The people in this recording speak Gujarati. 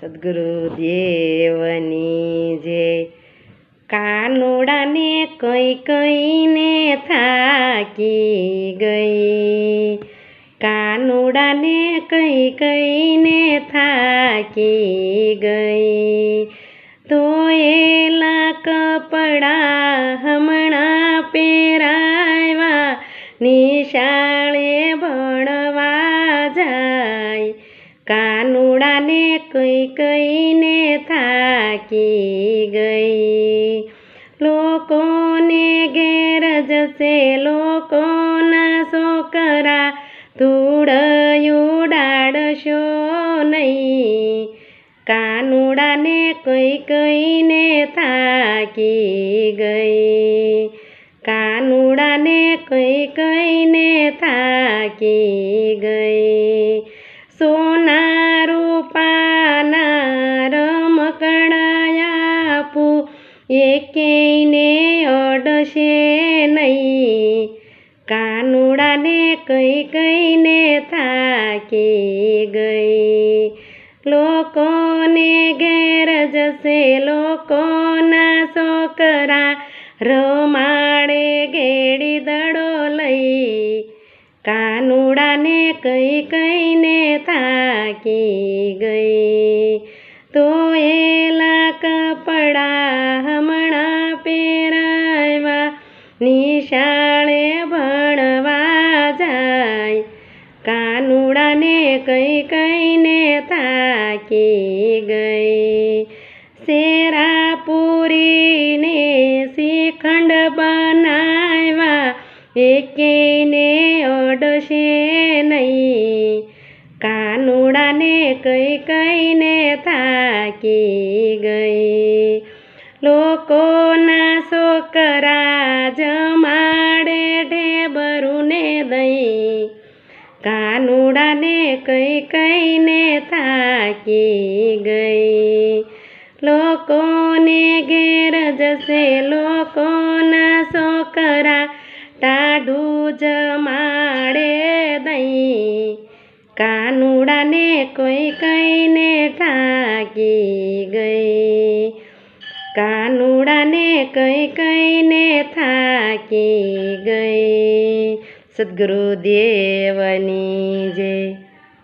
સદગુરુ દેવની જે કાનુડાને કઈ કઈને થાકી ગઈ. કાનુડાને કઈ કઈને થાકી ગઈ. તો એલા કપડા હમણાં પહેરાવ્યા. નિશાળે ભણવા કાનુડાને કઈ કઈને થાકી ગઈ. લોકોને ઘેર જશે, લોકોના છોકરા ધૂળ ઉડાડશો નહીં. કાનુડાને કઈ કઈને થાકી ગઈ. કાનુડાને કઈ કઈને થાકી ગઈ. એકેયને અડશે નહીં. કાનુડાને કઈ કઈને થાકી ગઈ. લોકોને ઘેર જશે, લોકોના છોકરા રમાડે ઘેડી દડો લઈ. કાનુડાને કઈ કઈને થાકી ગઈ. તો એલા કપડા નિશાળે ભણવા જાય. કાનુડાને કઈ કઈને થાકી ગઈ. શેરા પૂરીને શ્રીખંડ બનાવ્યા. એકેને અડશે નહીં. કાનુડાને કઈ કઈને થાકી ગઈ. લોકોના છોકરા જમાડે ઢેબરુને દઈ. કાનુડાને કઈ કઈને થાકી ગઈ. લોકોને ઘેર જશે લોકોના છોકરા ટાઢું જમાડે દઈ. કાનુડાને કોઈ કઈને થાકી ગઈ. કાનુડાને કઈ કઈને થાકી ગઈ. સદગુરુદેવની જય